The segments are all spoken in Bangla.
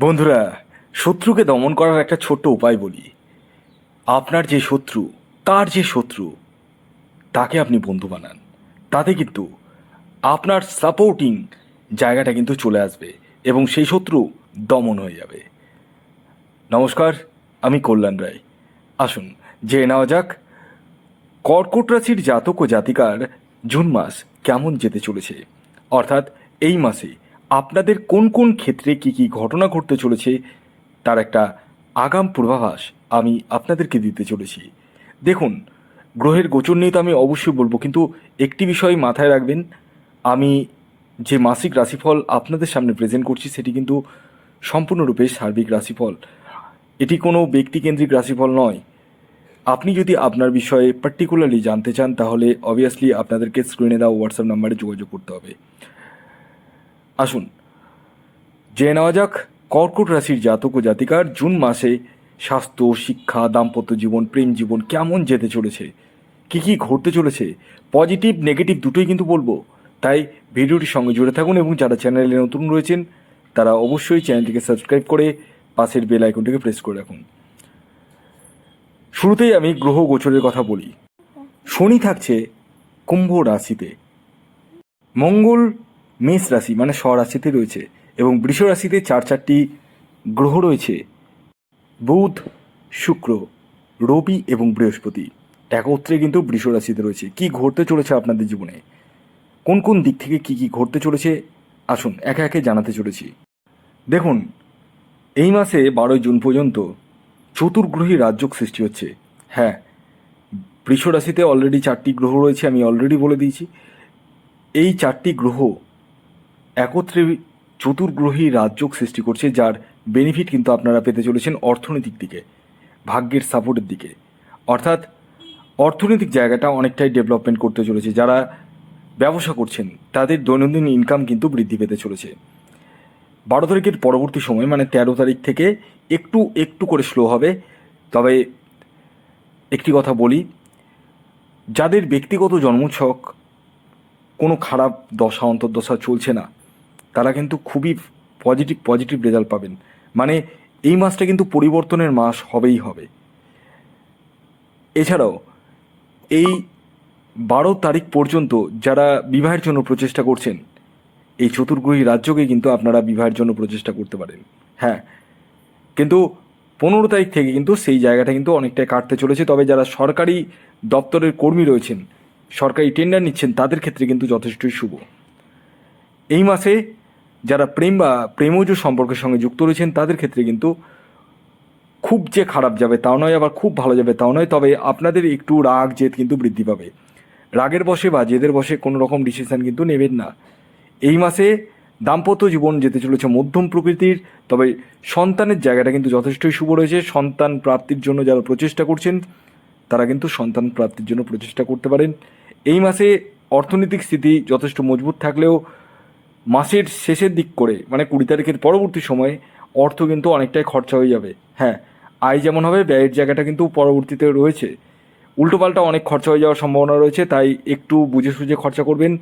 বন্ধুরা, শত্রুকে দমন করার একটা ছোট্ট উপায় বলি। আপনার যে শত্রু, তার যে শত্রু, তাকে আপনি বন্ধু বানান। তাতে কিন্তু আপনার সাপোর্টিং জায়গাটা কিন্তু চলে আসবে এবং সেই শত্রু দমন হয়ে যাবে। নমস্কার, আমি কল্যাণ রায়। আসুন, জেনে নেওয়া যাক, কর্কট রাশির জাতক ও জাতিকার জুন মাস কেমন যেতে চলেছে? অর্থাৎ এই মাসে আপনাদের কোন কোন ক্ষেত্রে কি কি ঘটনা ঘটতে চলেছে, তার একটা আগাম পূর্বাভাস আমি আপনাদেরকে দিতে চলেছি। দেখুন, গ্রহের গোচর নিয়ে তো আমি অবশ্যই বলব, কিন্তু একটি বিষয় মাথায় রাখবেন, আমি যে মাসিক রাশিফল আপনাদের সামনে প্রেজেন্ট করছি, সেটি কিন্তু সম্পূর্ণরূপে সার্বিক রাশিফল। এটি কোনো ব্যক্তিকেন্দ্রিক রাশিফল নয়। আপনি যদি আপনার বিষয়ে পার্টিকুলারলি জানতে চান, তাহলে অবভিয়াসলি আপনাদেরকে স্ক্রিনে দেওয়া হোয়াটসঅ্যাপ নাম্বারে যোগাযোগ করতে হবে। আসুন। জেনে নেওয়া যাক, কর্কট রাশির জাতক ও জাতিকার জুন মাসে স্বাস্থ্য, শিক্ষা, দাম্পত্য জীবন, প্রেম জীবন কেমন যেতে চলেছে? কি কি ঘটতে চলেছে? পজিটিভ, নেগেটিভ দুটোই কিন্তু বলব। তাই ভিডিওটির সঙ্গে জুড়ে থাকুন এবং যারা চ্যানেলে নতুন রয়েছেন, তারা অবশ্যই চ্যানেলটিকে সাবস্ক্রাইব করে পাশের বেল আইকনটিকে প্রেস করে রাখুন। শুরুতেই আমি গ্রহ গোচরের কথা বলি। শনি থাকছে কুম্ভ রাশিতে। মঙ্গল মেষ রাশি মানে স্ব রাশিতে রয়েছে এবং বৃষ রাশিতে চার চারটি গ্রহ রয়েছে। বুধ, শুক্র, রবি এবং বৃহস্পতি। একত্রে কিন্তু বৃষ রাশিতে রয়েছে। কি ঘটতে চলেছে আপনাদের জীবনে? কোন কোন দিক থেকে কি কি ঘটতে চলেছে? আসুন একে একে জানাতে চলেছি। দেখুন, এই মাসে বারোই জুন পর্যন্ত চতুর্গ্রহী রাজ্যক সৃষ্টি হচ্ছে। হ্যাঁ বৃষ রাশিতে অলরেডি চারটি গ্রহ রয়েছে, আমি অলরেডি বলে দিয়েছি। এই চারটি গ্রহ একত্রে চতুর্গ্রহী রাজ্যক সৃষ্টি করছে, যার বেনিফিট কিন্তু আপনারা পেতে চলেছেন অর্থনৈতিক দিকে, ভাগ্যের সাপোর্টের দিকে। অর্থাৎ অর্থনৈতিক জায়গাটা অনেকটাই ডেভেলপমেন্ট করতে চলেছে। যারা ব্যবসা করছেন, তাদের দৈনন্দিন ইনকাম কিন্তু বৃদ্ধি পেতে চলেছে। বারো তারিখের পরবর্তী সময় মানে তেরো তারিখ থেকে একটু একটু করে স্লো হবে। তবে একটি কথা বলি, যাদের ব্যক্তিগত জন্মছক কোনো খারাপ দশা, অন্তর্দশা চলছে না তারা কিন্তু খুবই পজিটিভ পজিটিভ রেজাল্ট পাবেন। মানে এই মাসটা কিন্তু পরিবর্তনের মাস হবেই হবে। এছাড়াও, এই বারো তারিখ পর্যন্ত যারা বিবাহের জন্য প্রচেষ্টা করছেন, এই চতুর্গ্রহী রাজ্যকে কিন্তু আপনারা বিবাহের জন্য প্রচেষ্টা করতে পারেন। হ্যাঁ কিন্তু পনেরো তারিখ থেকে কিন্তু সেই জায়গাটা কিন্তু অনেকটাই কাটতে চলেছে। তবে যারা সরকারি দপ্তরের কর্মী রয়েছেন, সরকারি টেন্ডার নিচ্ছেন, তাদের ক্ষেত্রে কিন্তু যথেষ্টই শুভ। এই মাসে যারা প্রেম বা প্রেমজ সম্পর্কের সঙ্গে যুক্ত রয়েছেন, তাদের ক্ষেত্রে কিন্তু খুব যে খারাপ যাবে তাও নয়, আবার খুব ভালো যাবে তাও নয়। তবে আপনাদের একটু রাগ, জেদ কিন্তু বৃদ্ধি পাবে। রাগের বসে বা জেদের বসে কোনো রকম ডিসিশন কিন্তু নেবেন না। এই মাসে দাম্পত্য জীবন যেতে চলেছে মধ্যম প্রকৃতির, তবে সন্তানের জায়গাটা কিন্তু যথেষ্টই শুভ রয়েছে। সন্তান প্রাপ্তির জন্য যারা প্রচেষ্টা করছেন, তারা কিন্তু সন্তান প্রাপ্তির জন্য প্রচেষ্টা করতে পারেন। এই মাসে অর্থনৈতিক স্থিতি যথেষ্ট মজবুত থাকলেও মাসের শেষের দিক করে মানে কুড়ি তারিখের পরবর্তী সময়ে অর্থ কিন্তু অনেকটাই খরচা হয়ে যাবে। হ্যাঁ আয় যেমন হবে, ব্যয়ের জায়গাটা কিন্তু পরবর্তীতে রয়েছে। উল্টোপাল্টা অনেক খরচা হয়ে যাওয়ার সম্ভাবনা রয়েছে, তাই একটু বুঝে সুঝে খরচা করবেন।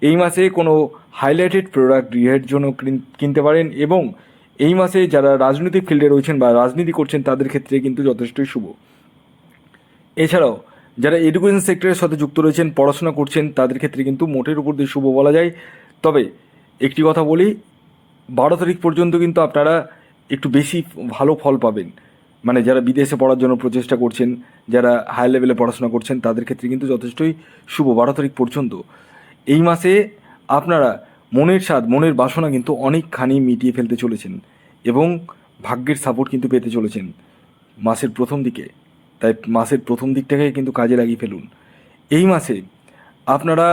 এই মাসে কোনো হাইলাইটেড প্রোডাক্ট গৃহের জন্য কিন- কিনতে পারেন এবং এই মাসে যারা রাজনৈতিক ফিল্ডে রয়েছেন বা রাজনীতি করছেন, তাদের ক্ষেত্রে কিন্তু যথেষ্টই শুভ। এছাড়াও, যারা এডুকেশন সেক্টরের সাথে যুক্ত রয়েছেন, পড়াশোনা করছেন, তাদের ক্ষেত্রে কিন্তু মোটের উপর দিয়ে শুভ বলা যায়। তবে একটি কথা বলি, বারো তারিখ পর্যন্ত কিন্তু আপনারা একটু বেশি ভালো ফল পাবেন। মানে যারা বিদেশে পড়ার জন্য প্রচেষ্টা করছেন, যারা হাই লেভেলে পড়াশোনা করছেন, তাদের ক্ষেত্রে কিন্তু যথেষ্টই শুভ বারো তারিখ পর্যন্ত। এই মাসে আপনারা মনের স্বাদ, মনের বাসনা কিন্তু অনেকখানি মিটিয়ে ফেলতে চলেছেন এবং ভাগ্যের সাপোর্ট কিন্তু পেতে চলেছেন মাসের প্রথম দিকে। তাই মাসের প্রথম দিকটাকে কিন্তু কাজে লাগিয়ে ফেলুন। এই মাসে আপনারা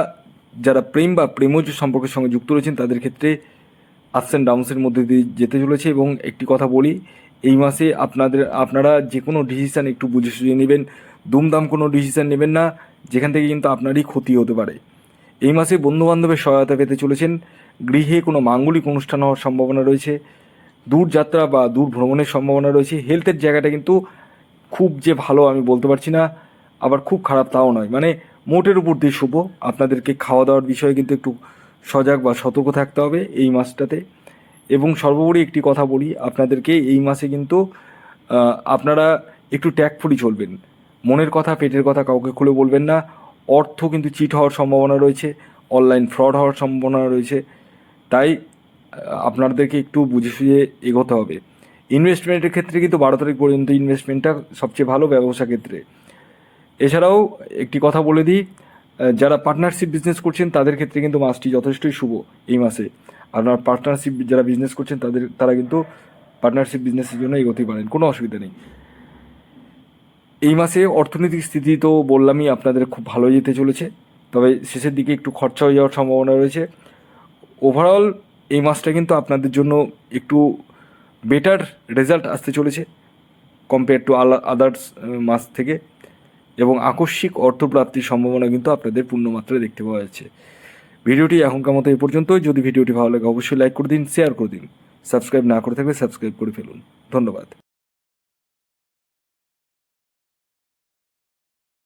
যারা প্রেম বা প্রেমজ সম্পর্কের সঙ্গে যুক্ত রয়েছেন, তাদের ক্ষেত্রে আপস অ্যান্ড ডাউন্সের মধ্যে দিয়ে যেতে চলেছে এবং একটি কথা বলি, এই মাসে আপনাদের, আপনারা যে কোনো ডিসিশান একটু বুঝে সুঝে নেবেন, দুমদাম কোনো ডিসিশান নেবেন না, যেখান থেকে কিন্তু আপনারই ক্ষতি হতে পারে। এই মাসে বন্ধুবান্ধবের সহায়তা পেতে চলেছেন, গৃহে কোনো মাঙ্গলিক অনুষ্ঠান হওয়ার সম্ভাবনা রয়েছে, দূর যাত্রা বা দূর ভ্রমণের সম্ভাবনা রয়েছে হেলথের জায়গাটা কিন্তু খুব যে ভালো আমি বলতে পারছি না, আবার খুব খারাপ তাও নয়। মানে মোটের উপর দিয়ে শুভ। আপনাদেরকে খাওয়া দাওয়ার বিষয়ে কিন্তু একটু সজাগ বা সতর্ক থাকতে হবে এই মাসটাতে। এবং সর্বোপরি একটি কথা বলি, আপনাদেরকে এই মাসে কিন্তু আপনারা একটু ট্যাগফুলি চলবেন। মনের কথা, পেটের কথা কাউকে খুলে বলবেন না। অর্থ কিন্তু চিট হওয়ার সম্ভাবনা রয়েছে অনলাইন ফ্রড হওয়ার সম্ভাবনা রয়েছে। তাই আপনাদেরকে একটু বুঝে সুঝে এগোতে হবে। ইনভেস্টমেন্টের ক্ষেত্রে কিন্তু বারো তারিখ পর্যন্ত ইনভেস্টমেন্টটা সবচেয়ে ভালো ব্যবসা ক্ষেত্রে। এছাড়াও একটি কথা বলে দিই যারা পার্টনারশিপ বিজনেস করছেন, তাদের ক্ষেত্রে কিন্তু মাসটি যথেষ্টই শুভ এই মাসে। আপনার পার্টনারশিপ যারা বিজনেস করছেন, তাদের, তারা কিন্তু পার্টনারশিপ বিজনেসের জন্য এগোতেই পারেন, কোনো অসুবিধা নেই। এই মাসে অর্থনৈতিক স্থিতি তো বললামই, আপনাদের খুব ভালো যেতে চলেছে, তবে শেষের দিকে একটু খরচা হয়ে যাওয়ার সম্ভাবনা রয়েছে। ওভারঅল এই মাসটা কিন্তু আপনাদের জন্য একটু বেটার রেজাল্ট আসতে চলেছে কম্পেয়ার টু আদার্স মাস থেকে। এবং আকস্মিক অর্থপ্রাপ্তির সম্ভাবনা কিন্তু আপনাদের পূর্ণমাত্রায় দেখতে পাওয়া যাচ্ছে। ভিডিওটি এখনকার মতো এ পর্যন্তই। যদি ভিডিওটি ভালো লাগে, অবশ্যই লাইক করে দিন শেয়ার করে দিন। সাবস্ক্রাইব না করে থাকলে সাবস্ক্রাইব করে ফেলুন। ধন্যবাদ।